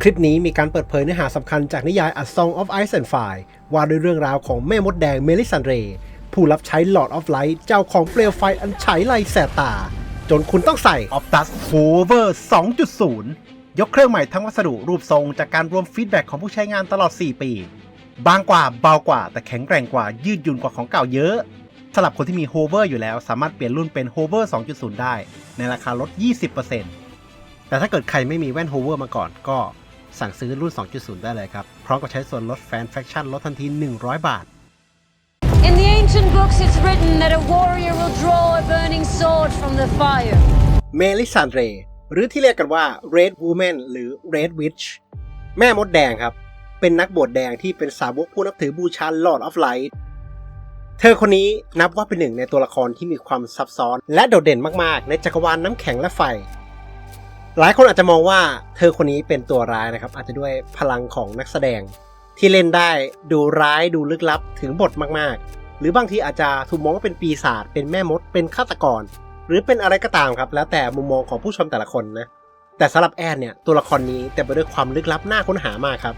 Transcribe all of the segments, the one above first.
คลิปนี้มีการเปิดเผยเนื้อหาสำคัญจากนิยาย A Song of Ice and Fire ว่าด้วยเรื่องราวของแม่มดแดงเมลิสันเร ผู้รับใช้ Lord of Light เจ้าของเปลวไฟอันฉายไลแสบตา จนคุณต้องใส่ Optus Hover 2.0 ยกเครื่องใหม่ทั้งวัสดุรูปทรงจากการรวมฟีดแบ็กของผู้ใช้งานตลอด 4 ปี บางกว่าเบากว่า แต่แข็งแกร่งกว่ายืดหยุ่นกว่าของเก่าเยอะสำหรับคนที่มี Hover อยู่แล้ว สามารถเปลี่ยนรุ่นเป็น Hover 2.0 ได้ ในราคาลด 20%แต่ถ้าเกิดใครไม่มีแว่น Hover มาก่อนก็ สั่งซื้อรุ่น 2.0 ได้เลยครับ พร้อมกับใช้ส่วนลดแฟนแฟคชั่นลดทันที 100 บาท In the ancient books, it's written that a warrior will draw a burning sword from the fire. เมลิซานเรหรือที่เรียกกันว่า Red Woman หรือ Red Witch แม่มดแดงครับ เป็นนักบวชแดงที่เป็นสาวกผู้นับถือบูชา Lord of Light เธอคนนี้นับว่าเป็นหนึ่งในตัวละครที่มีความซับซ้อน และโดดเด่นมากๆ ในจักรวาลน้ำแข็งและไฟ หลายคนอาจจะมองว่าเธอคนนี้เป็นตัวร้ายนะครับ อาจจะด้วยพลังของนักแสดง ที่เล่นได้ดูร้ายดูลึกลับถึงบทมากๆ หรือบางทีอาจจะถูกมองว่าเป็นปีศาจเป็นแม่มด เป็นฆาตกร หรือเป็นอะไรก็ตามครับ แล้วแต่มุมมองของผู้ชมแต่ละคนนะแต่สำหรับแอนเนี่ยตัวละครนี้เต็มไปด้วยความลึกลับน่าค้นหามากครับ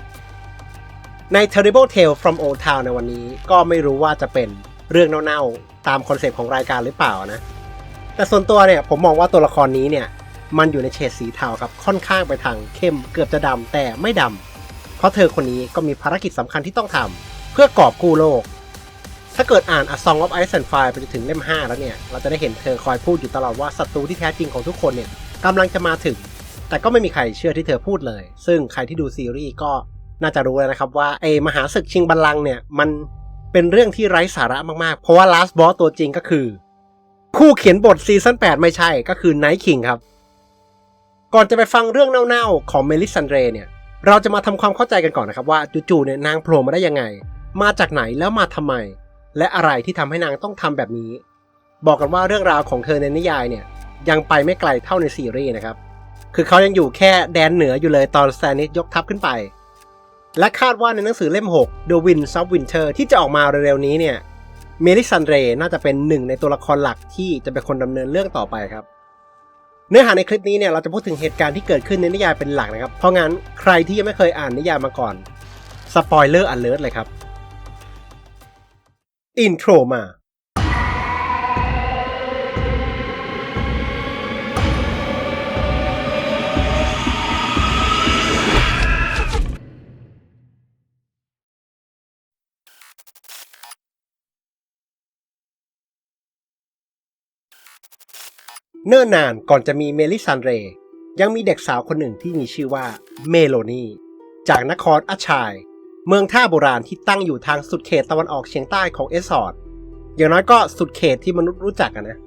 ใน Terrible Tale from Old Town ในวันนี้ก็ไม่รู้ว่าจะเป็นเรื่องเน่าๆตามคอนเซปต์ของรายการหรือเปล่านะแต่ส่วนตัวเนี่ยผมมองว่าตัวละครนี้เนี่ย มันอยู่ในเฉดสีเทาครับค่อนข้างไปทางเข้มเกือบจะดำแต่ไม่ดำเพราะเธอคนนี้ก็มีภารกิจสำคัญที่ต้องทำเพื่อกอบกู้โลก ถ้าเกิดอ่าน A Song of Ice and Fire ไปจนถึงเล่ม 5 แล้วเนี่ย เราจะได้เห็นเธอคอยพูดอยู่ตลอดว่าศัตรูที่แท้จริงของทุกคนเนี่ยกำลังจะมาถึง แต่ก็ไม่มีใครเชื่อที่เธอพูดเลย ซึ่งใครที่ดูซีรีส์ก็น่าจะรู้แล้วนะครับว่าไอ้มหาศึกชิงบัลลังก์เนี่ยมันเป็นเรื่องที่ไร้สาระมากๆ เพราะว่า last boss ตัวจริงก็คือ คู่เขียนบทซีซั่น8ไม่ใช่ก็คือ Night King ครับ ก่อนจะไปฟังเรื่องเน่าๆของเมลิสันเดรเนี่ยเราจะมาทำความเข้าใจกันก่อนนะครับว่าจู่ๆเนี่ยนางโผล่มาได้ยังไง มาจากไหนแล้วมาทำไม และอะไรที่ทำให้นางต้องทำแบบนี้ บอกกันว่าเรื่องราวของเธอในนิยายเนี่ยยังไปไม่ไกลเท่าในซีรีส์นะครับ คือเขายังอยู่แค่แดนเหนืออยู่เลยตอนแซนิสยกทัพขึ้นไป และคาดว่าในหนังสือเล่ม 6 The Winds of Winter ที่จะออกมาเร็วๆนี้เนี่ย เมลิสันเดรน่าจะเป็นหนึ่งในตัวละครหลักที่จะเป็นคนดำเนินเรื่องต่อไปครับ เนื้อหาในคลิปนี้เนี่ยเราจะพูดถึงเหตุการณ์ที่เกิดขึ้นในนิยายเป็นหลักนะครับ เพราะงั้นใครที่ยังไม่เคยอ่านนิยายมาก่อนสปอยเลอร์อันเลิศเลยครับ อินโทรมา เนิ่นนานก่อนจะมีเมลิซันเร ยังมีเด็กสาวคนหนึ่งที่มีชื่อว่าเมโลนีจากนครอัชชาย เมืองท่าโบราณที่ตั้งอยู่ทางสุดเขตตะวันออกเฉียงใต้ของเอสซอร์ดอย่างน้อยก็สุดเขตที่มนุษย์รู้จักกันนะ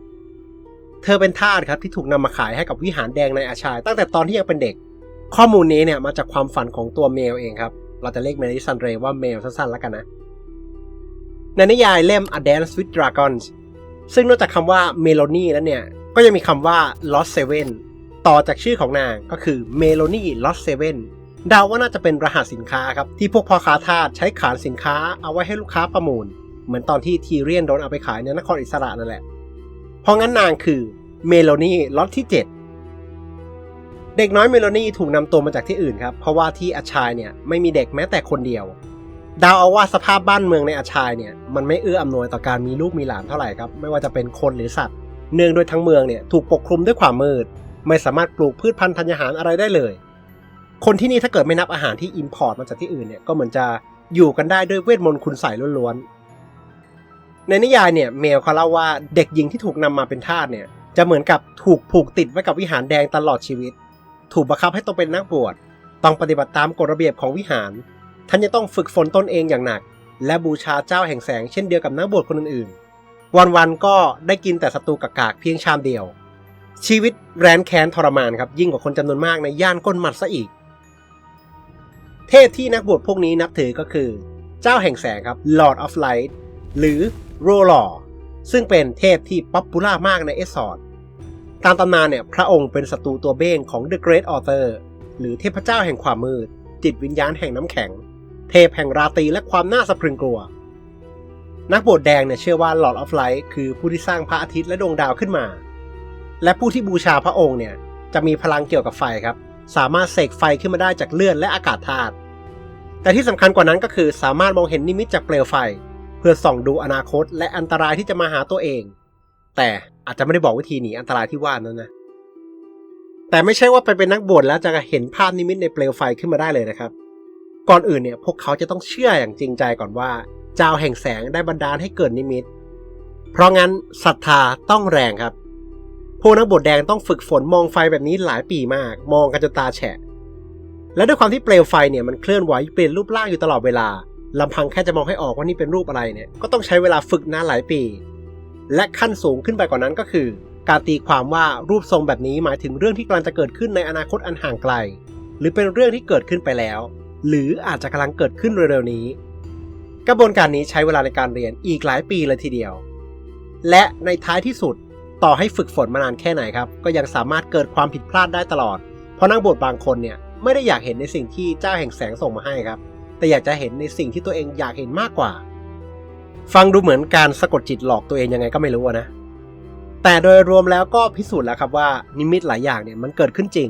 เธอเป็นทาสครับที่ถูกนำมาขายให้กับวิหารแดงในอาชาย ตั้งแต่ตอนที่ยังเป็นเด็ก ข้อมูลนี้เนี่ยมาจากความฝันของตัวเมลเองครับ เราจะเรียกเมลิซันเรว่าเมลสั้นๆแล้วกันนะ ในนิยายเล่ม A Dance with Dragons ซึ่งนอกจากคำว่าเมโลนีแล้วเนี่ย ก็ยังมีคำว่า Lost Seven ต่อจากชื่อของนางก็คือ Melony Lost Seven เดาว่าน่าจะเป็นรหัสสินค้าครับ ที่พวกพ่อค้าทาสใช้ขานสินค้าเอาไว้ให้ลูกค้าประมูล เหมือนตอนที่ทีเรียนโดนเอาไปขายในนครอิสระนั่นแหละ เพราะงั้นนางคือเมโลนีล็อตที่ 7 เด็กน้อยเมโลนี่ถูกนำตัวมาจากที่อื่นครับ เพราะว่าที่อาชายเนี่ยไม่มีเด็กแม้แต่คนเดียว ดาวเอาว่าสภาพบ้านเมืองในอาชายเนี่ยมันไม่เอื้ออำนวยต่อการมีลูกมีหลานเท่าไหร่ครับไม่ว่าจะเป็นคนหรือสัตว์ เนื่องโดยทั้งเมืองเนี่ยถูกปกคลุมด้วยความมืด ไม่สามารถปลูกพืชพันธุ์ธัญญาหารอะไรได้เลย คนที่นี่ถ้าเกิดไม่นับอาหารที่อิมพอร์ตมาจากที่อื่นเนี่ยก็เหมือนจะอยู่กันได้ด้วยเวทมนต์คุณใส่ล้วนๆ ในนิยายเนี่ยเมลเขาเล่าว่าเด็กหญิงที่ถูกนำมาเป็นทาสเนี่ยจะเหมือนกับถูกผูกติดไว้กับวิหารแดงตลอดชีวิต ถูกบังคับให้ต้องเป็นนักบวช ต้องปฏิบัติตามกฎระเบียบของวิหาร ท่านจะต้องฝึกฝนตนเองอย่างหนัก และบูชาเจ้าแห่งแสงเช่นเดียวกับนักบวชคนอื่นๆ วันๆก็ได้กินแต่สตูกากๆเพียงชามเดียว ชีวิตแรนแค้นทรมานครับยิ่งกว่าคนจำนวนมากในย่านก้นหมัดซะอีก เทพที่นักบวชพวกนี้นับถือก็คือ เจ้าแห่งแสงครับ Lord of Light หรือโรลอซึ่งเป็นเทพที่ป๊อปปูล่ามากในเอสซอดตามตำนานเนี่ยพระองค์เป็นศัตรูตัวเบ้งของ The Great Author หรือเทพเจ้าแห่งความมืด จิตวิญญาณแห่งน้ำแข็ง เทพแห่งราตรีและความน่าสะพรึงกลัว นักบวชแดงเนี่ยเชื่อว่า Lord of Light คือผู้ที่สร้างพระอาทิตย์และดวงดาวขึ้นมา และผู้ที่บูชาพระองค์เนี่ยจะมีพลังเกี่ยวกับไฟครับ สามารถเสกไฟขึ้นมาได้จากเลือดและอากาศธาตุ แต่ที่สำคัญกว่านั้นก็คือสามารถมองเห็นนิมิตจากเปลวไฟ เพื่อส่องดูอนาคตและอันตรายที่จะมาหาตัวเอง แต่อาจจะไม่ได้บอกวิธีหนีอันตรายที่ว่านั้นนะ แต่ไม่ใช่ว่าไปเป็นนักบวชแล้วจะเห็นภาพนิมิตในเปลวไฟขึ้นมาได้เลยนะครับ ก่อนอื่นเนี่ยพวกเขาจะต้องเชื่ออย่างจริงใจก่อนว่า เจ้าแห่งแสงได้บันดาลให้เกิดนิมิต เพราะงั้นศรัทธาต้องแรงครับ พวกนักบวชแดงต้องฝึกฝนมองไฟแบบนี้หลายปีมาก มองกันจนตาแฉะ และด้วยความที่เปลวไฟเนี่ยมันเคลื่อนไหวเปลี่ยนรูปร่างอยู่ตลอดเวลาลำพังแค่จะมองให้ออกว่านี่เป็นรูปอะไรเนี่ย ก็ต้องใช้เวลาฝึกนานหลายปี และขั้นสูงขึ้นไปกว่านั้นก็คือ การตีความว่ารูปทรงแบบนี้หมายถึงเรื่องที่กำลังจะเกิดขึ้นในอนาคตอันห่างไกล หรือเป็นเรื่องที่เกิดขึ้นไปแล้ว หรืออาจจะกำลังเกิดขึ้นเร็วๆนี้ กระบวนการนี้ใช้เวลาในการเรียนอีกหลายปีเลยทีเดียว และในท้ายที่สุดต่อให้ฝึกฝนมานานแค่ไหนครับ ก็ยังสามารถเกิดความผิดพลาดได้ตลอด เพราะนักบวชบางคนเนี่ยไม่ได้อยากเห็นในสิ่งที่เจ้าแห่งแสงส่งมาให้ครับ แต่อยากจะเห็นในสิ่งที่ตัวเองอยากเห็นมากกว่า ฟังดูเหมือนการสะกดจิตหลอกตัวเองยังไงก็ไม่รู้นะ แต่โดยรวมแล้วก็พิสูจน์แล้วครับว่านิมิตหลายอย่างเนี่ยมันเกิดขึ้นจริง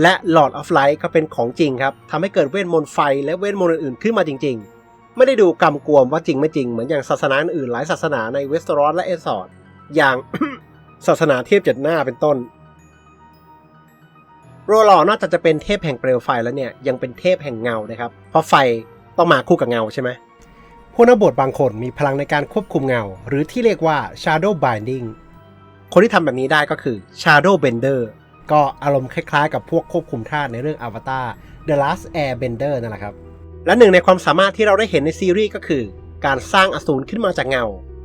และ Lord of Light ก็เป็นของจริงครับทำให้เกิดเวทมนต์ไฟและเวทมนต์อื่นๆขึ้นมาจริง ๆ ไม่ได้ดูกำกวมว่าจริงไม่จริงเหมือนอย่างศาสนาอื่นหลายศาสนาในเวสต์รอสและเอสซอดอย่าง ศาสนาเทพเจ็ดหน้าเป็นต้น โรลอร์นอกจากจะเป็นเทพแห่งเปลวไฟแล้วเนี่ยยังเป็นเทพแห่งเงานะครับ เพราะไฟต้องมาคู่กับเงาใช่ไหมผู้นักบวชบางคนมีพลังในการควบคุมเงา หรือที่เรียกว่า Shadow Binding คนที่ทำแบบนี้ได้ก็คือ Shadow Bender ก็อารมณ์คล้ายๆ กับพวกควบคุมธาตุในเรื่อง Avatar The Last Airbender นั่นแหละครับ และหนึ่งในความสามารถที่เราได้เห็นในซีรีส์ก็คือ การสร้างอสูรขึ้นมาจากเงา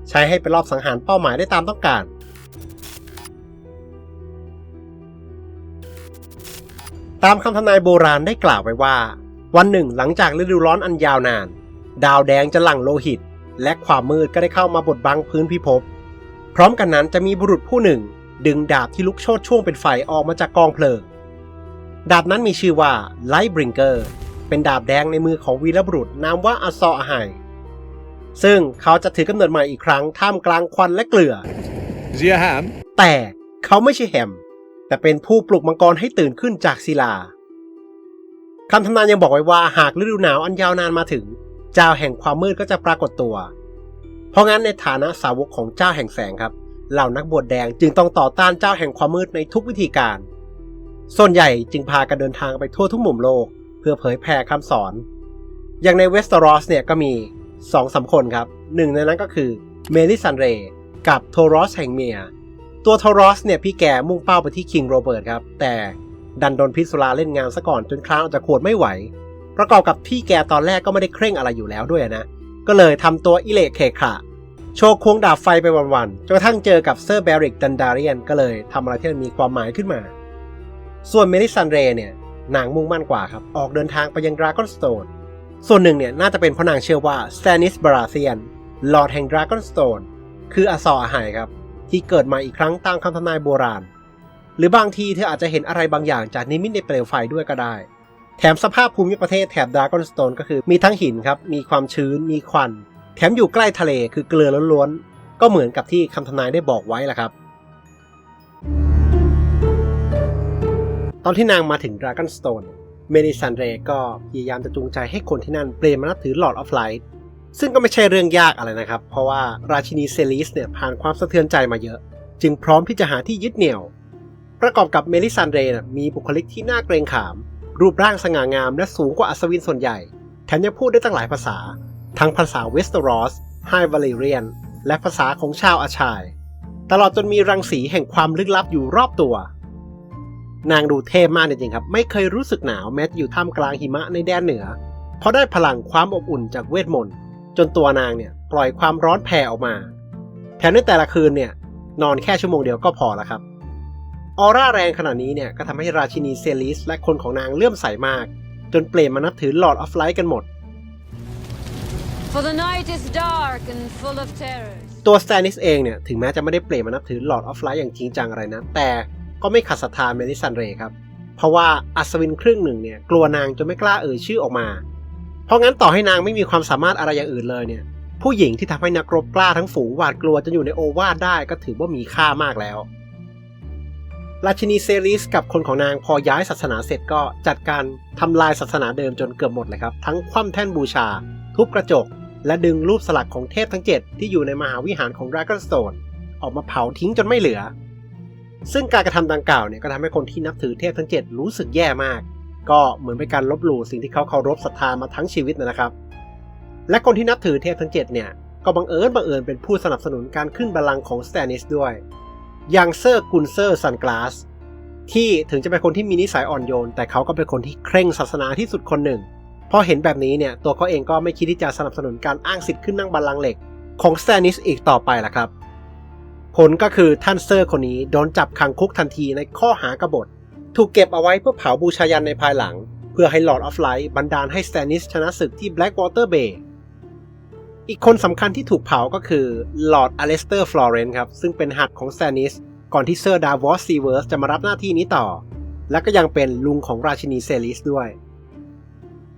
ใช้ให้ไปรอบสังหารเป้าหมายได้ตามต้องการ ตามคำทำนายโบราณได้กล่าวไว้ว่า วันหนึ่งหลังจากฤดูร้อนอันยาวนาน ดาวแดงจะหลั่งโลหิต และความมืดก็ได้เข้ามาบดบังพื้นพิภพพร้อมกันนั้นจะมีบุรุษผู้หนึ่ง ดึงดาบที่ลุกโชนช่วงเป็นไฟออกมาจากกองเพลิง ดาบนั้นมีชื่อว่า Lightbringer เป็นดาบแดงในมือของวีรบุรุษนามว่าอาซออาไฮซึ่งเขาจะถือกำเนิดใหม่อีกครั้งท่ามกลางควันและเกลือ Is he a ham? แต่เขาไม่ใช่แฮม แต่เป็นผู้ปลุกมังกรให้ตื่นขึ้นจากศิลาคำทำนายยังบอกไว้ว่าหากฤดูหนาวอันยาวนานมาถึง เจ้าแห่งความมืดก็จะปรากฏตัว เพราะงั้นในฐานะสาวกของเจ้าแห่งแสงครับ เหล่านักบวชแดงจึงต้องต่อต้านเจ้าแห่งความมืดในทุกวิธีการ ส่วนใหญ่จึงพากันเดินทางไปทั่วทุกมุมโลกเพื่อเผยแผ่คำสอน อย่างในเวสต์รอสเนี่ยก็มีสองสามคนครับหนึ่งในนั้นก็คือเมลิซันเรกับโทรอสแห่งเมีย ตัวโทรอสเนี่ยพี่แกมุ่งเป้าไปที่คิงโรเบิร์ตครับ แต่ดันโดนพิษสุราเล่นงานซะก่อนจนคลานออกจากขวดไม่ไหว ประกอบกับพี่แกตอนแรกก็ไม่ได้เคร่งอะไรอยู่แล้วด้วยนะ ก็เลยทำตัวอิเละเคขะโชว์ควงดาบไฟไปวันๆจนกระทั่งเจอกับเซอร์เบริกดันดาเรียนก็เลยทำอะไรที่มันมีความหมายขึ้นมา ส่วนเมลิซันเรเนี่ย นางมุ่งมั่นกว่าครับ ออกเดินทางไปยังดราก้อนสโตนส่วนหนึ่งเนี่ยน่าจะเป็นเพราะนางเชื่อว่าสแตนิสบราเซียนลอร์ดแห่งดราก้อนสโตนคืออาซออาไฮครับ ที่เกิดมาอีกครั้งตามคำทำนายโบราณ หรือบางทีเธออาจจะเห็นอะไรบางอย่างจากนิมิตในเปลวไฟด้วยก็ได้ แถมสภาพภูมิประเทศแถบดราก้อนสโตนก็คือมีทั้งหินครับ มีความชื้น มีควัน แถมอยู่ใกล้ทะเลคือเกลือล้วนๆก็เหมือนกับที่คำทำนายได้บอกไว้แหละครับ ตอนที่นางมาถึงดราก้อนสโตนเมนิซันเรก็พยายามจะจูงใจให้คนที่นั่นเปลี่ยนมานับถือ Lord of Light ซึ่งก็ไม่ใช่เรื่องยากอะไรนะครับ เพราะว่าราชินีเซลิสเนี่ยผ่านความสะเทือนใจมาเยอะ จึงพร้อมที่จะหาที่ยึดเหนี่ยว ประกอบกับเมลิซันเรนะมีบุคลิกที่น่าเกรงขาม รูปร่างสง่างามและสูงกว่าอัศวินส่วนใหญ่ แถมยังพูดได้ตั้งหลายภาษา ทั้งภาษาเวสเตอรอสไฮวาเลเรียน และภาษาของชาวอาชาย ตลอดจนมีรังสีแห่งความลึกลับอยู่รอบตัว นางดูเท่มากจริงๆครับ ไม่เคยรู้สึกหนาวแม้จะอยู่ท่ามกลางหิมะในแดนเหนือ เพราะได้พลังความอบอุ่นจากเวทมนต์จนตัวนางเนี่ยปล่อยความร้อนแผ่ออกมา แถมในแต่ละคืนเนี่ยนอนแค่ชั่วโมงเดียวก็พอแล้วครับ ออร่าแรงขนาดนี้เนี่ยก็ทำให้ราชินีเซลิสและคนของนางเลื่อมใสมาก จนเปลี่ยนมานับถือ Lord of Light กันหมด For the night is dark and full of terrors. ตัวสแตนิสเองเนี่ยถึงแม้จะไม่ได้เปลี่ยนมานับถือ Lord of Light อย่างจริงจังอะไรนะ แต่ ก็ไม่ขัดศรัทธาเมลิซันเรย์ครับ เพราะว่าอัศวินครึ่งหนึ่งเนี่ยกลัวนางจนไม่กล้าเอ่ยชื่อออกมา เพราะงั้นต่อให้นางไม่มีความสามารถอะไรอย่างอื่นเลยเนี่ย ผู้หญิงที่ทำให้นักรบกล้าทั้งฝูงหวาดกลัวจนอยู่ในโอวาทได้ก็ถือว่ามีค่ามากแล้วราชินีเซริสกับคนของนางพอย้ายศาสนาเสร็จก็จัดการทำลายศาสนาเดิมจนเกือบหมดเลยครับ ทั้งคว่ำแท่นบูชา ทุบกระจก และดึงรูปสลักของเทพทั้ง 7 ที่อยู่ในมหาวิหารของ Dragonstone ออกมาเผาทิ้งจนไม่เหลือ ซึ่งการกระทำดังกล่าวเนี่ยก็ทำให้คนที่นับถือเทพทั้ง 7 รู้สึกแย่มาก ก็เหมือนเป็นการลบหลู่สิ่งที่เขาเคารพศรัทธามาทั้งชีวิตนะครับ และคนที่นับถือเทพทั้ง 7 เนี่ยก็บังเอิญบังเอิญเป็นผู้สนับสนุนการขึ้นบัลลังก์ของสแตนิสด้วย อย่างเซอร์กุนเซอร์ซันกลาสที่ถึงจะเป็นคนที่มีนิสัยอ่อนโยน แต่เขาก็เป็นคนที่เคร่งศาสนาที่สุดคนหนึ่ง พอเห็นแบบนี้เนี่ยตัวเขาเองก็ไม่คิดที่จะสนับสนุนการอ้างสิทธิ์ขึ้นนั่งบัลลังก์เหล็ก ของสแตนิสอีกต่อไปละครับ ผลก็คือท่านเซอร์คนนี้โดนจับขังคุกทันทีในข้อหากบฏ ถูกเก็บเอาไว้เพื่อเผาบูชายันในภายหลัง เพื่อให้ Lord of Light บันดาลให้สแตนิสชนะศึกที่ Blackwater Bay อีกคนสำคัญที่ถูกเผาก็คือ Lord Alester Florence ครับ ซึ่งเป็นหัดของสแตนิส ก่อนที่เซอร์ดาวอสซีเวิร์สจะมารับหน้าที่นี้ต่อ และก็ยังเป็นลุงของราชินีเซลิสด้วย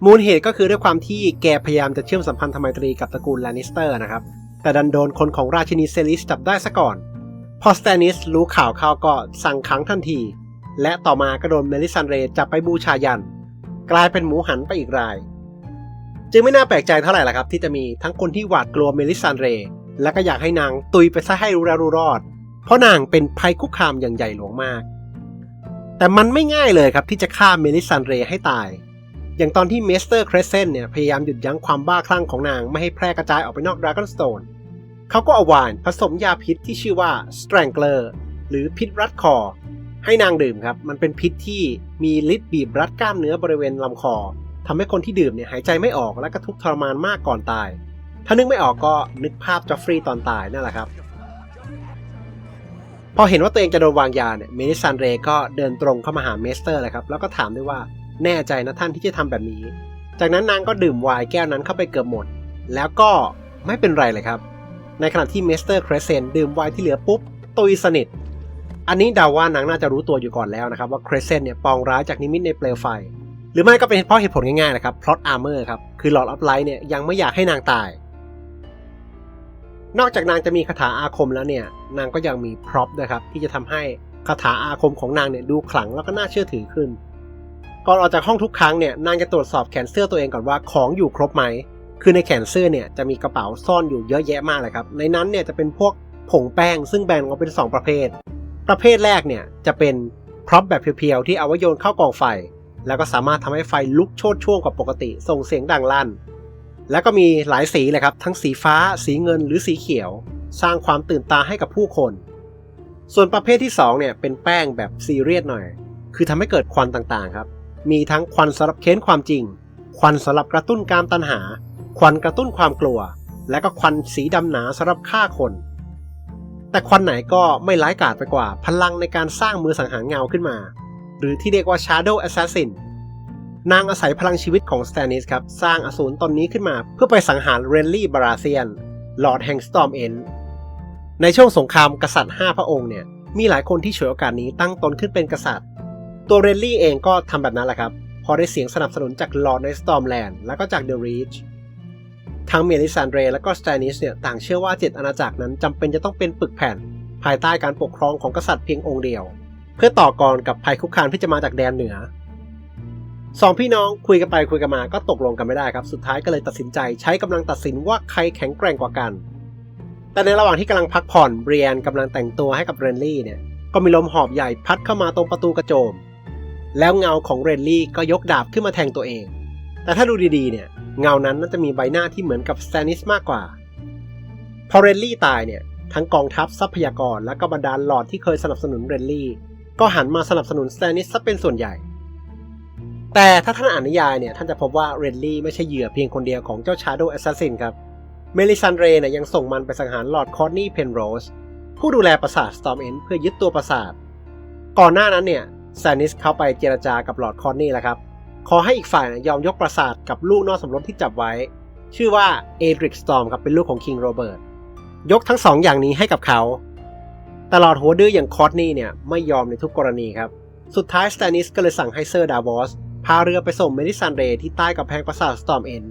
มูลเหตุก็คือด้วยความที่แกพยายามจะเชื่อมสัมพันธไมตรีกับตระกูลแลนิสเตอร์นะครับ แต่ดันโดนคนของราชินีเซลิสจับได้ซะก่อน พอสแตนิสรู้ข่าวเขาก็สั่งขังทันที และต่อมาก็โดนเมลิซันเรจับไปบูชายัน กลายเป็นหมูหันไปอีกราย จึงไม่น่าแปลกใจเท่าไหร่ล่ะครับที่จะมีทั้งคนที่หวาดกลัวเมลิซันเร และก็อยากให้นางตุยไปซะให้รู้แล้วรู้รอด เพราะนางเป็นภัยคุกคามอย่างใหญ่หลวงมาก แต่มันไม่ง่ายเลยครับที่จะฆ่าเมลิซันเรให้ตาย อย่างตอนที่เมสเตอร์เครเซนเนี่ยพยายามหยุดยั้งความบ้าคลั่งของนางไม่ให้แพร่กระจายออกไปนอกดราก้อนสโตน เขาก็เอาวานผสมยาพิษที่ชื่อว่า Strangler หรือพิษรัดคอ ให้นางดื่มครับ มันเป็นพิษที่มีฤทธิ์บีบรัดกล้ามเนื้อบริเวณลำคอทำให้คนที่ดื่มเนี่ยหายใจไม่ออกและก็ทุกข์ทรมานมากก่อนตาย ถ้านึกไม่ออกก็นึกภาพจอฟฟรีย์ตอนตายนั่นแหละครับ พอเห็นว่าตัวเองจะโดนวางยาเนี่ยเมลิซันเรก็เดินตรงเข้ามาหาเมสเตอร์เลยครับ แล้วก็ถามด้วยว่าแน่ใจนะท่านที่จะทำแบบนี้ จากนั้นนางก็ดื่มไวน์แก้วนั้นเข้าไปเกือบหมด แล้วก็ไม่เป็นไรเลยครับ ในขณะที่เมสเตอร์เครเซนดื่มไวน์ที่เหลือปุ๊บ ตุยสนิท อันนี้เดาว่านางน่าจะรู้ตัวอยู่ก่อนแล้วนะครับ ว่าเครเซนเนี่ยปองร้ายจากนิมิตในเปลวไฟ หรือไม่ก็เป็นเพราะเหตุผลง่ายๆนะครับพลอตอาร์เมอร์ครับ คือหลอดออฟไลท์เนี่ยยังไม่อยากให้นางตาย นอกจากนางจะมีคาถาอาคมแล้วเนี่ยนางก็ยังมีพร็อพนะครับที่จะทำให้คาถาอาคมของนางเนี่ยดูขลังแล้วก็น่าเชื่อถือขึ้น ก่อนออกจากห้องทุกครั้งเนี่ยนางจะตรวจสอบแขนเสื้อตัวเองก่อนว่าของอยู่ครบไหม คือในแขนเสื้อเนี่ยจะมีกระเป๋าซ่อนอยู่เยอะแยะมากเลยครับ ในนั้นเนี่ยจะเป็นพวกผงแป้ง ซึ่งแบ่งออกเป็น 2 ประเภท ประเภทแรกเนี่ยจะเป็นพร็อพแบบเพียวๆ ที่เอาไว้โยนเข้ากองไฟ แล้วก็สามารถทำให้ไฟลุกโชนช่วงกว่าปกติ ส่งเสียงดังลั่น แล้วก็มีหลายสีเลยครับ ทั้งสีฟ้า สีเงินหรือสีเขียว สร้างความตื่นตาให้กับผู้คน ส่วนประเภทที่2เนี่ยเป็นแป้งแบบซีเรียสหน่อย คือทำให้เกิดควันต่างๆครับ มีทั้งควันสำหรับเค้นความจริง ควันสำหรับกระตุ้นการตัณหา ควันกระตุ้นความกลัว และก็ควันสีดำหนาสำหรับฆ่าคน แต่ควันไหนก็ไม่ร้ายกาจไปกว่าพลังในการสร้างมือสังหารเงาขึ้นมา หรือที่เรียกว่า Shadow Assassin นางอาศัยพลังชีวิตของส t ตนิสครับ สร้างอสูรตนนี้ขึ้นมาเพื่อไปสังหารเรนลี่บาราเซียนลอร์ดแห่งสตอมเอนในช่วงสงครามกษัตริย์ 5 พระองค์เนี่ย มีหลายคนที่ฉวยโอกาสนี้ตั้งตนขึ้นเป็นกษัตริย์ ตัวเรนลี่เองก็ทำแบบนั้นแหละครับ พอได้เสียงสนับสนุนจากลอร์ดในสตอมแลนด์แล้วก็จากเดอะรีช ทั้งเมลิซานเดรและก็ส t ตนิสเนี่ยต่างเชื่อว่าเจ็ดอาณาจักรนั้นจำเป็นจะต้องเป็นปึกแผ่น ภายใต้การปกครองของกษัตริย์เพียงองค์เดียว เพื่อต่อกรกับภัยคุกคามที่จะมาจากแดนเหนือสองพี่น้องคุยกันไปคุยกันมาก็ตกลงกันไม่ได้ครับ สุดท้ายก็เลยตัดสินใจใช้กำลังตัดสินว่าใครแข็งแกร่งกว่ากัน แต่ในระหว่างที่กำลังพักผ่อนเบรียนกำลังแต่งตัวให้กับเรนลี่เนี่ยก็มีลมหอบใหญ่พัดเข้ามาตรงประตูกระโจม แล้วเงาของเรนลี่ก็ยกดาบขึ้นมาแทงตัวเอง แต่ถ้าดูดีๆ เนี่ยเงานั้นน่าจะมีใบหน้าที่เหมือนกับแตนิสมากกว่า พอเรนลี่ตายเนี่ย ทั้งกองทัพทรัพยากรและก็บรรดาหลอดที่เคยสนับสนุนเรนลี่ ก็หันมาสนับสนุนแตนิสซะเป็นส่วนใหญ่ แต่ถ้าท่านอ่านนิยายเนี่ย ท่านจะพบว่าเรนลี่ไม่ใช่เหยื่อเพียงคนเดียวของเจ้าชาโดว์แอสซัสซินครับ เมลิซันเรย์เนี่ยยังส่งมันไปสังหารหลอดคอร์นี่เพนโรสผู้ดูแลปราสาทสตอมเอนเพื่อยึดตัวปราสาท ก่อนหน้านั้นเนี่ยแซนิสเข้าไปเจรจากับหลอดคอร์นี่แล้วครับ ขอให้อีกฝ่ายนะยอมยกปราสาทกับลูกนอกสมรสที่จับไว้ ชื่อว่าเอดริกสตอมครับเป็นลูกของคิงโรเบิร์ตยกทั้งสองอย่างนี้ให้กับเขาตลอดหัวดื้ออย่างคอร์นี่เนี่ยไม่ยอมในทุกกรณีครับ สุดท้ายสแตนิสก็เลยสั่งให้เซอร์ดาวอสพาเรือไปส่งเมลิซันเรที่ใต้กำแพงปราสาทสตอมเอน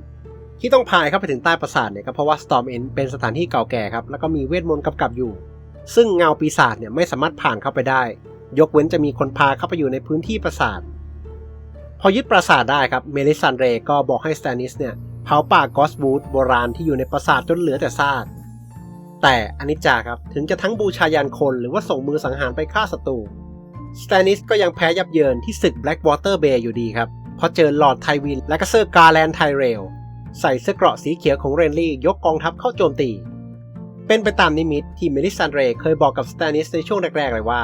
ที่ต้องพายเข้าไปถึงใต้ปราสาทเนี่ยก็เพราะว่า Storm End เป็นสถานที่เก่าแก่ครับแล้วก็มีเวทมนต์กำกับอยู่ ซึ่งเงาปีศาจเนี่ยไม่สามารถผ่านเข้าไปได้ ยกเว้นจะมีคนพาเข้าไปอยู่ในพื้นที่ปราสาท พอยึดปราสาทได้ครับเมลิซันเรก็บอกให้สแตนิสเนี่ยเผาป่ากอสบูดโบราณที่อยู่ในปราสาทจนเหลือแต่ซากแต่อนิจจาครับถึงจะทั้งบูชายันคนหรือว่าส่งมือสังหารไปฆ่าศัตรูสแตนิสก็ยังแพ้ยับเยินที่ศึก Blackwater Bay อยู่ดีครับเพราะเจอหลอดไทวินและก็เซอร์กาแลนไทเรล ใส่เสื้อเกราะสีเขียวของเรนลี่ยกกองทัพเข้าโจมตี เป็นไปตามนิมิตที่เมลิซันเรเคยบอกกับสแตนิสในช่วงแรกๆเลยว่า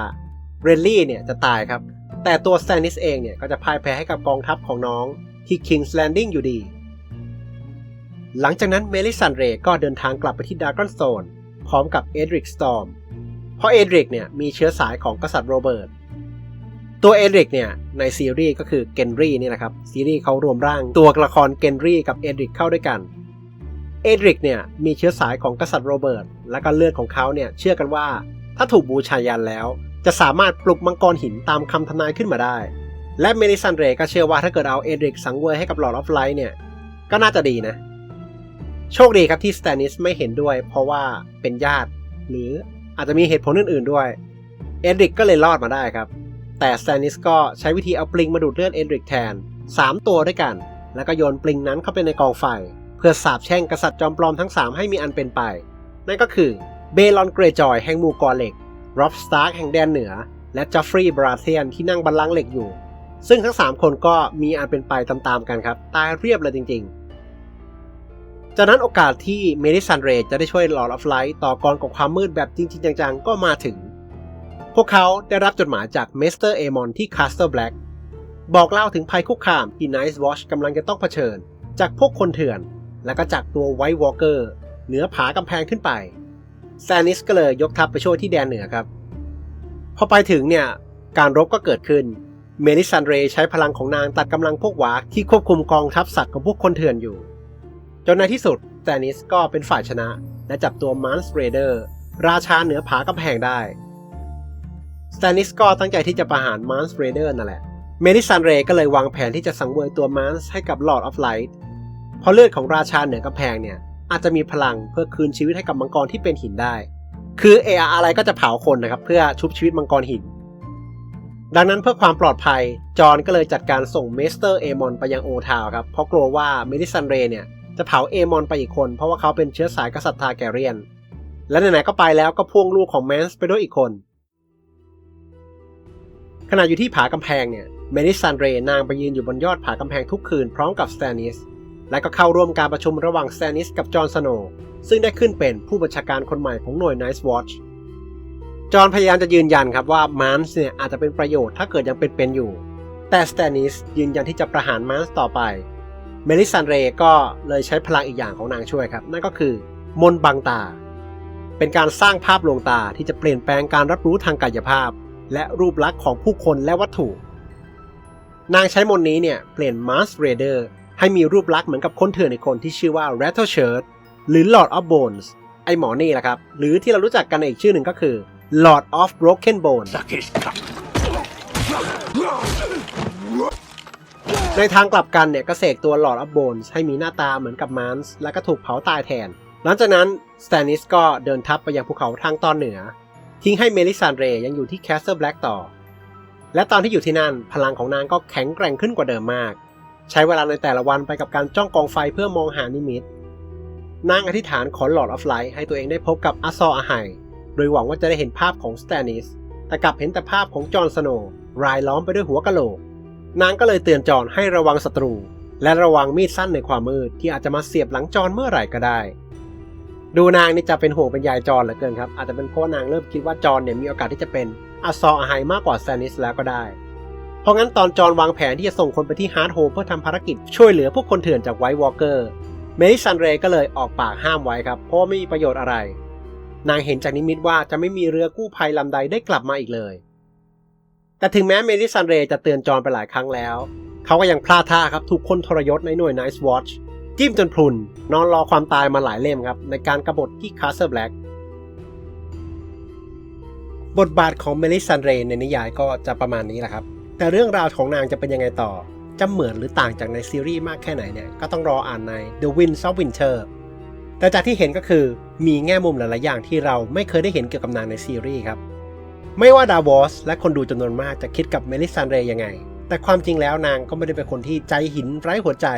เรนลี่เนี่ยจะตายครับ แต่ตัวแตนิสเองเนี่ยก็จะพ่ายแพ้ให้กับกองทัพของน้องที่ King's Landing อยู่ดี หลังจากนั้นเมลิซันเรก็เดินทางกลับไปที่ดาร์กอนโซนพร้อมกับเอดริกสตอร์มเพราะเอดริกเนี่ยมีเชื้อสายของกษัตริย์โรเบิร์ต ตัวเอดริกเนี่ยในซีรีส์ก็คือเกนรี่นี่นะครับ ซีรีส์เขารวมร่างตัวละครเกนรี่กับเอดริกเข้าด้วยกัน เอดริกเนี่ยมีเชื้อสายของกษัตริย์โรเบิร์ต และก็เลือดของเขาเนี่ยเชื่อกันว่าถ้าถูกบูชายันแล้ว จะสามารถปลุกมังกรหินตามคำทำนายขึ้นมาได้ และเมลิซันเรก็เชื่อว่าถ้าเกิดเอาเอดริกสังเวยให้กับหลอดออฟไลท์เนี่ย ก็น่าจะดีนะ โชคดีครับที่สแตนิสไม่เห็นด้วย เพราะว่าเป็นญาติ หรืออาจจะมีเหตุผลอื่น ๆด้วย เอดริกก็เลยรอดมาได้ครับ แต่สแตนิสก็ใช้วิธีเอาปลิงมาดูดเลือดเอดริกแทน 3 ตัวด้วยกัน แล้วก็โยนปลิงนั้นเข้าไปในกองไฟ เพื่อสาบแช่งกษัตริย์จอมปลอมทั้ง 3 ให้มีอันเป็นไป นั่นก็คือเบลอนเกรจอยแห่งหมู่กอเหล็ก ร็อบสตาร์กแห่งแดนเหนือ และจอฟฟรีย์บราเทียนที่นั่งบัลลังก์เหล็กอยู่ ซึ่งทั้ง 3 คนก็มีอันเป็นไปตามๆกันครับ ตายเรียบเลยจริง ๆ จากนั้นโอกาสที่เมดิซันเรย์จะได้ช่วยหลอร์ดออฟไลท์ต่อกรกับความมืดแบบจริง ๆ จังๆ ก็มาถึง พวกเขาได้รับจดหมายจากเมสเตอร์เอมอนที่คาสเตอร์แบล็กบอกเล่าถึงภัยคุกคามที่ไนท์วอชกำลังจะต้องเผชิญ จากพวกคนเถื่อน และก็จากตัวไวท์วอลเกอร์เหนือผากำแพงขึ้นไป แซนิสก็เลยยกทัพไปช่วยที่แดนเหนือครับ พอไปถึงเนี่ยการรบก็เกิดขึ้น เมลิซันเรย์ใช้พลังของนางตัดกำลังพวกวากที่ควบคุมกองทัพสัตว์ของพวกคนเถื่อนอยู่ จนในที่สุดแซนิสก็เป็นฝ่ายชนะ และจับตัวม a นส์เรเดอร์ ราชาเหนือผากำแพงได้แตนิสก็ตั้งใจที่จะประหารม a นส์เรเดอร์นั่นแหละ เมลิซันเรย์ก็เลยวางแผนที่จะสังเวยตัวม a นส์ให้กับลอร์ดออฟไลท์เพราะเลือดของราชาเหนือกำแพงเนี่ย อาจจะมีพลังเพื่อคืนชีวิตให้กับมังกรที่เป็นหินได้ คือเอออะไรก็จะเผาคนนะครับเพื่อชุบชีวิตมังกรหิน ดังนั้นเพื่อความปลอดภัย จอห์นก็เลยจัดการส่งเมสเตอร์เอมอนไปยังโอทาวครับเพราะกลัวว่าเมลิซันเรเนี่ยจะเผาเอมอนไปอีกคน เพราะว่าเขาเป็นเชื้อสายกษัตริย์ทาแกเรียน และไหนๆก็ไปแล้วก็พ่วงลูกของแมนส์ไปด้วยอีกคน ขณะอยู่ที่ผากำแพงเนี่ยเมลิซันเรนางไปยืนอยู่บนยอดผากำแพงทุกคืนพร้อมกับสแตนิส และก็เข้าร่วมการประชุมระหว่างสแตนิสกับจอห์นสโนว์ซึ่งได้ขึ้นเป็นผู้บัญชาการคนใหม่ของหน่วย Night Watch จอห์นพยายามจะยืนยันครับว่ามาร์นส์เนี่ยอาจจะเป็นประโยชน์ถ้าเกิดยังเป็นๆอยู่ แต่สแตนิสยืนยันที่จะประหารมาร์นส์ต่อไป เมลิซันเรก็เลยใช้พลังอีกอย่างของนางช่วยครับ นั่นก็คือ มนบังตา เป็นการสร้างภาพลวงตาที่จะเปลี่ยนแปลงการรับรู้ทางกายภาพ และรูปลักษณ์ของผู้คนและวัตถุ นางใช้มนนี้เนี่ยเปลี่ยนมาร์สเรเดอร์ ให้มีรูปลักษณ์เหมือนกับคนเถื่อนในคนที่ชื่อว่า Rattle Shirt หรือ Lord of Bones ไอหมอนี่แหละครับ หรือที่เรารู้จักกันในอีกชื่อหนึ่งก็คือ Lord of Broken Bones ในทางกลับกันเนี่ยก็เสกตัว Lord of Bones ให้มีหน้าตาเหมือนกับม a นส์และก็ถูกเผาตายแทน หลังจากนั้นสแตนิสก็เดินทัพไปยังภูเขาทางตอนเหนือ ทิ้งให้เมลิซานเรยังอยู่ที่แคสเซิลแบล็กต่อ และตอนที่อยู่ที่นั่นพลังของนางก็แข็งแกร่งขึ้นกว่าเดิมมาก ใช้เวลาในแต่ละวันไปกับการจ้องกองไฟเพื่อมองหานิมิตนางอธิษฐานขอ Lord of Light ให้ตัวเองได้พบกับอาซออาไฮโดยหวังว่าจะได้เห็นภาพของสแตนิส แต่กลับเห็นแต่ภาพของจอห์นสโนว์รายล้อมไปด้วยหัวกะโหลก นางก็เลยเตือนจอห์นให้ระวังศัตรู และระวังมีดสั้นในความมืดที่อาจจะมาเสียบหลังจอห์นเมื่อไหร่ก็ได้ ดูนางนี่จะเป็นห่วงเป็นใยจอห์นเหลือเกินครับ อาจจะเป็นเพราะว่านางเริ่มคิดว่าจอห์นเนี่ยมีโอกาสที่จะเป็นอาซออาไฮมากกว่าสแซนิสแล้วก็ได้ เพราะงั้นตอนจอนวางแผนที่จะส่งคนไปที่ฮาร์ดโฮมเพื่อทำภารกิจช่วยเหลือพวกคนเถื่อนจากไวท์วอลเกอร์ เมลิซันเรย์ก็เลยออกปากห้ามไว้ครับ เพราะไม่มีประโยชน์อะไร นางเห็นจากนิมิตว่าจะไม่มีเรือกู้ภัยลำใดได้กลับมาอีกเลย แต่ถึงแม้เมลิซันเรย์จะเตือนจอนไปหลายครั้งแล้ว เขาก็ยังพลาดท่าครับถูกคนทรยศในหน่วย Night Watch จิ้มจนพรุน นอนรอความตายมาหลายเล่มครับ ในการกรบฏที่คาสเซิลแบล็กบทบาทของเมลิซันเรย์ในนิยายก็จะประมาณนี้แหละครับ แต่เรื่องราวของนางจะเป็นยังไงต่อ จะเหมือนหรือต่างจากในซีรีส์มากแค่ไหนเนี่ย ก็ต้องรออ่านใน The Winds of Winter แต่จากที่เห็นก็คือมีแง่มุมหลาย ๆ อย่างที่เราไม่เคยได้เห็นเกี่ยวกับนางในซีรีส์ครับ ไม่ว่าดาวอสและคนดูจำนวนมากจะคิดกับเมลิซันเรย์ยังไง แต่ความจริงแล้วนางก็ไม่ได้เป็นคนที่ใจหินไร้หัวใจ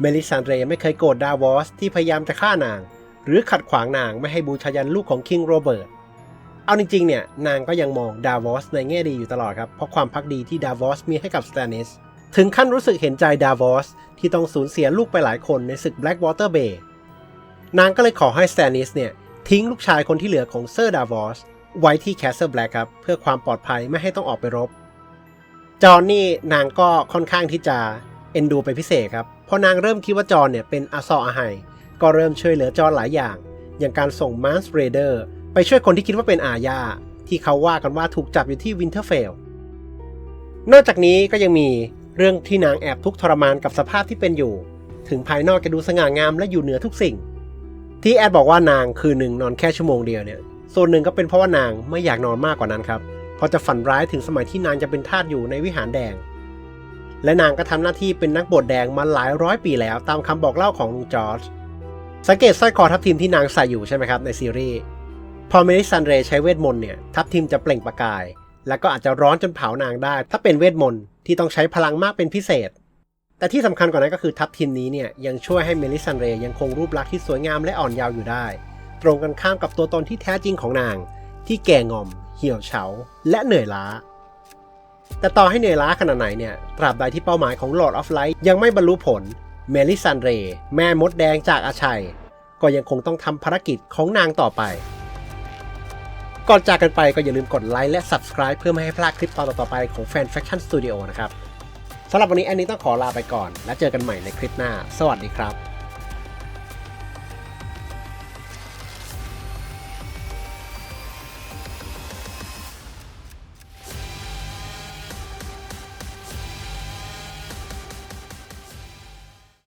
เมลิซันเรย์ไม่เคยโกรธดาวอสที่พยายามจะฆ่านาง หรือขัดขวางนางไม่ให้บูชายันลูกของคิงโรเบิร์ต เอาจริงๆ เนี่ย นางก็ยังมองดาวอสในแง่ดีอยู่ตลอดครับ เพราะความพักดีที่ดาวอสมีให้กับสแตนนิส ถึงขั้นรู้สึกเห็นใจดาวอสที่ต้องสูญเสียลูกไปหลายคนในศึก Blackwater Bay นางก็เลยขอให้สแตนนิสเนี่ย ทิ้งลูกชายคนที่เหลือของเซอร์ดาวอสไว้ที่แคสเซิลแบล็กครับ เพื่อความปลอดภัยไม่ให้ต้องออกไปรบ จอนนี่นางก็ค่อนข้างที่จะเอ็นดูเป็นพิเศษครับเพราะนางเริ่มคิดว่าจอนเนี่ยเป็นอาซออาไฮก็เริ่มช่วยเหลือจอห์นหลายอย่าง อย่างการส่งม a สเรเดอร์ ไปช่วยคนที่คิดว่าเป็นอาญาที่เขาว่ากันว่าถูกจับอยู่ที่วินเทอร์เฟล นอกจากนี้ก็ยังมีเรื่องที่นางแอบทุกข์ทรมานกับสภาพที่เป็นอยู่ ถึงภายนอกจะดูสง่างามและอยู่เหนือทุกสิ่ง ที่แอดบอกว่านางคืนหนึ่งนอนแค่ชั่วโมงเดียวเนี่ย ส่วนหนึ่งก็เป็นเพราะว่านางไม่อยากนอนมากกว่านั้นครับ เพราะจะฝันร้ายถึงสมัยที่นางจะเป็นทาสอยู่ในวิหารแดง และนางก็ทำหน้าที่เป็นนักบวชแดงมาหลายร้อยปีแล้วตามคำบอกเล่าของลุงจอร์จสังเกตสร้อยคอทับทิมที่นางใส่อยู่ใช่ไหมครับในซีรีส์ พอเมลิซันเรย์ใช้เวทมนต์เนี่ย ทับทิมจะเปล่งประกาย แล้วก็อาจจะร้อนจนเผานางได้ ถ้าเป็นเวทมนต์ที่ต้องใช้พลังมากเป็นพิเศษ แต่ที่สำคัญกว่านั้นก็คือทับทิมนี้เนี่ยยังช่วยให้เมลิซันเรย์ยังคงรูปลักษณ์ที่สวยงามและอ่อนเยาว์อยู่ได้ ตรงกันข้ามกับตัวตนที่แท้จริงของนาง ที่แก่งอม เหี่ยวเฉา และเหนื่อยล้า แต่ต่อให้เหนื่อยล้าขนาดไหนเนี่ยตราบใดที่เป้าหมายของ Lord of Light ยังไม่บรรลุผลเมลิซันเรย์แม่มดแดงจากอาชัย ก็ยังคงต้องทำภารกิจของนางต่อไป ก่อนจากกันไปก็อย่าลืมกดไลค์และ Subscribe เพื่อไม่ให้พลาดคลิปตอนต่อไปของแฟน Faction Studio นะครับสำหรับวันนี้แอนนี้ต้องขอลาไปก่อน และเจอกันใหม่ในคลิปหน้า สวัสดีครับ